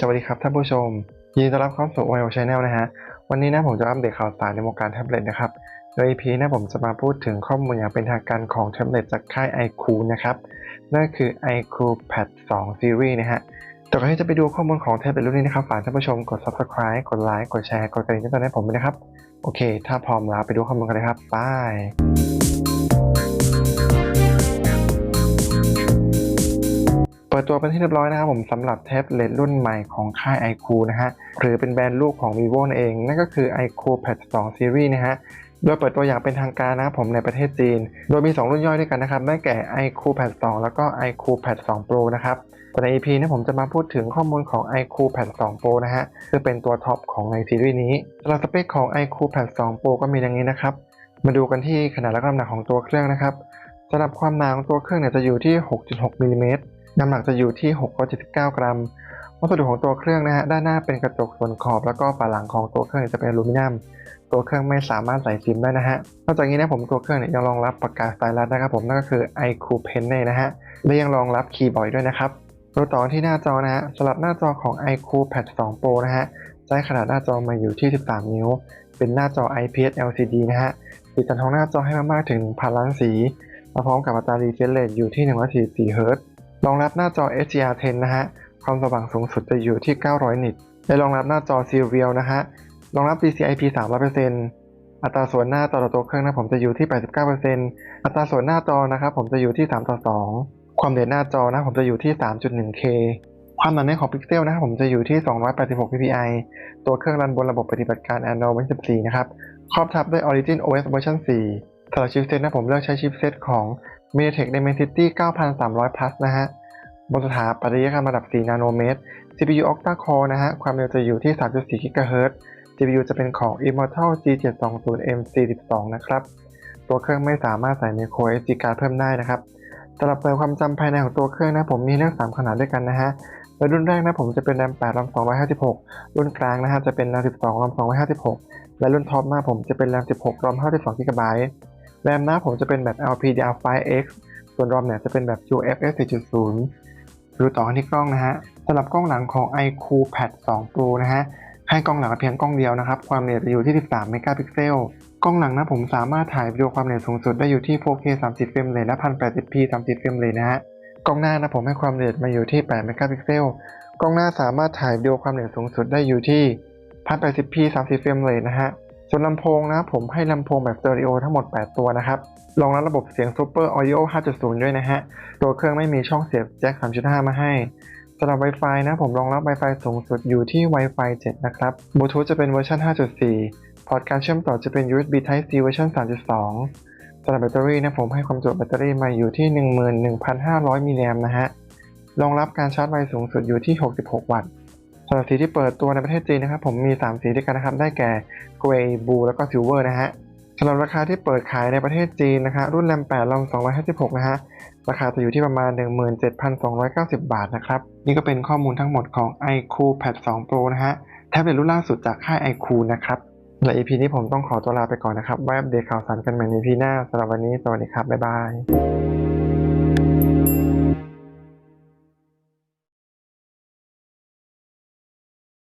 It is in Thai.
สวัสดีครับท่านผู้ชม ยินดีต้อนรับเข้าสู่ o อ o Channel นะฮะ วันนี้นะผมจะอัปเดตข่าวสารในวงการแท็บเล็ตนะครับ โดย EP นะผมจะมาพูดถึงข้อมูลอย่างเป็นทางการของแท็บเล็ตจากค่าย iQOO นะครับ นั่นคือ iQOO Pad 2 Series นะฮะแต่ก่อนที่จะไปดูข้อมูลของแท็บเล็ตรุ่นนี้นะครับฝากท่านผู้ชมกด Subscribe กดไลค์กดแชร์กดกระดิ่งติดตามให้ผมด้วยนะครับ โอเค ถ้าพร้อมแล้วไปดูข้อมูลกันเลยครับไป ตัวเป็นที่เรียบร้อยนะครับผมสำหรับแท็บเล็ตรุ่นใหม่ของค่าย iQOO นะฮะหรือเป็นแบรนด์ลูกของ vivo นั่นเอง นั่นก็คือ iQOO Pad 2 Series นะฮะโดยเปิดตัวอย่างเป็นทางการนะครับผมในประเทศจีน โดยมี 2 รุ่นย่อยด้วยกันนะครับได้แก่ iQOO Pad 2 แล้วก็ iQOO Pad 2 Pro นะครับแต่ใน EP นี้ผมจะมาพูดถึงข้อมูลของ iQOO Pad 2 Pro นะฮะซึ่งเป็นตัวท็อปของในซีรีส์นี้สำหรับสเปคของ iQOO Pad 2 Pro ก็มีดังนี้นะครับมาดูกันที่ขนาดและน้ำหนักของตัวเครื่องนะครับสำหรับความหนาของตัวเครื่องเนี่ยจะอยู่ที่ 6.6มิลลิเมตร น้ำหนักจะอยู่ที่ 679 กรัม วัสดุของตัวเครื่องนะฮะ ด้านหน้าเป็นกระจกส่วนขอบ แล้วก็ฝาหลังของตัวเครื่องจะเป็นอลูมิเนียม ตัวเครื่องไม่สามารถใส่ซิมได้นะฮะ นอกจากนี้นะผมตัวเครื่องเนี่ยยังรองรับปากกาสไตลัสนะครับผมนั่นก็คือ iQ Pen เนี่ยนะฮะ และยังรองรับคีย์บอร์ดด้วยนะครับดูต่อที่หน้าจอนะฮะสำหรับหน้าจอของ iQ Pad 2 Pro นะฮะใช้ขนาดหน้าจอมาอยู่ที่ 13 นิ้ว เป็นหน้าจอ IPS LCD นะฮะสีสันของหน้าจอให้มากๆถึง1,000ล้านสีมาพร้อมกับอัตรา refresh rate อยู่ที่144 Hz ร องรับหน้าจอ HDR10 นะฮะ ความสว่างสูงสุดจะอยู่ที่ 900 นิตและรองรับหน้าจอ Serial นะฮะ รองรับ DCI-P 300%อัตราส่วนหน้าจอต่อตัวเครื่องนะผมจะอยู่ที่ 89%อัตราส่วนหน้าจอนะครับผมจะอยู่ที่ 3 ต่อ 2 ความเด่นหน้าจอนะผมจะอยู่ที่ 3.1K ความหนาแน่นของพิกเซลนะครับผมจะอยู่ที่ 286 ppi ตัวเครื่องรันบนระบบปฏิบัติการ Android 14 นะครับ ครอบทับด้วย Origin OS เวอร์ชัน4สำหรับชิปเซตนะผมเลือกใช้ชิปเซตของ MediaTek Dimensity 9300 Plus นะฮะบนสถาปัตยกรรมระดับ 4 นาโนเมตร CPU Octa Core นะฮะ ความเร็วจะอยู่ที่ 3.4 GHz CPU จะเป็นของ Immortal G720M42 นะครับ ตัวเครื่องไม่สามารถใส่ micro SD card เพิ่มได้นะครับสำหรับเปิดความจำภายในของตัวเครื่องนะผมมีเลือก3ขนาดด้วยกันนะฮะโดยรุ่นแรกนะผมจะเป็น RAM 8 RAM 256 รุ่นกลางนะฮะจะเป็น RAM 12 RAM 256 และรุ่นท็อปหน้าผมจะเป็น RAM 16 RAM 52 GB แรมน้าผมจะเป็นแบบ LPDDR5X ส่วนรอมเนี่ยจะเป็นแบบ UFS 4.0 ดูต่อกันที่กล้องนะฮะสำหรับกล้องหลังของ iQOO Pad 2 Pro นะฮะให้กล้องหลังเพียงกล้องเดียวนะครับ ความละเอียดจะอยู่ที่ 13 เมกะพิกเซล กล้องหลังนะผมสามารถถ่ายวิดีโอความละเอียดสูงสุดได้อยู่ที่ 4K 30 เฟรมเรทและ 1080p 30 เฟรมเรทนะฮะ กล้องหน้านะผมให้ความละเอียดมาอยู่ที่ 8 เมกะพิกเซล กล้องหน้าสามารถถ่ายวิดีโอความละเอียดสูงสุดได้อยู่ที่ 1080p 30 เฟรมเรทนะฮะ ส่วนลำโพงนะผมให้ลำโพงแบบสเตอริโอทั้งหมด 8 ตัวนะครับรองรับระบบเสียง Super Audio 5.0 ด้วยนะฮะ ตัวเครื่องไม่มีช่องเสียบแจ็ค 3.5 มาให้สำหรับ Wi-Fi นะผมรองรับ Wi-Fi สูงสุดอยู่ที่ Wi-Fi 7 นะครับ Bluetooth จะเป็นเวอร์ชัน5.4 พอร์ตการเชื่อมต่อจะเป็น USB Type C เวอร์ชัน3.2สำหรับแบตเตอรี่นะผมให้ความจุแบตเตอรี่มาอยู่ที่ 11,500 มิลลิแอมป์นะฮะรองรับการชาร์จไวสูงสุดอยู่ที่ 66 วัตต์ สำหรับสีที่เปิดตัวในประเทศจีนนะครับผมมี 3 สีด้วยกันนะครับ ได้แก่ Gray Blue แล้วก็ Silver นะฮะสำหรับราคาที่เปิดขายในประเทศจีนนะคะรุ่น RAM 8 RAM 256 นะฮะราคาจะอยู่ที่ประมาณ 17,290 บาทนะครับ นี่ก็เป็นข้อมูลทั้งหมดของ iQOO Pad 2 Pro นะฮะแท็บเล็ตรุ่นล่าสุดจากค่าย iQOO นะครับและ EP นี้ผมต้องขอตัวลาไปก่อนนะครับไว้อัปเดตข่าวสารกันใหม่ใน EP หน้าสำหรับวันนี้สวัสดีครับบ๊ายบาย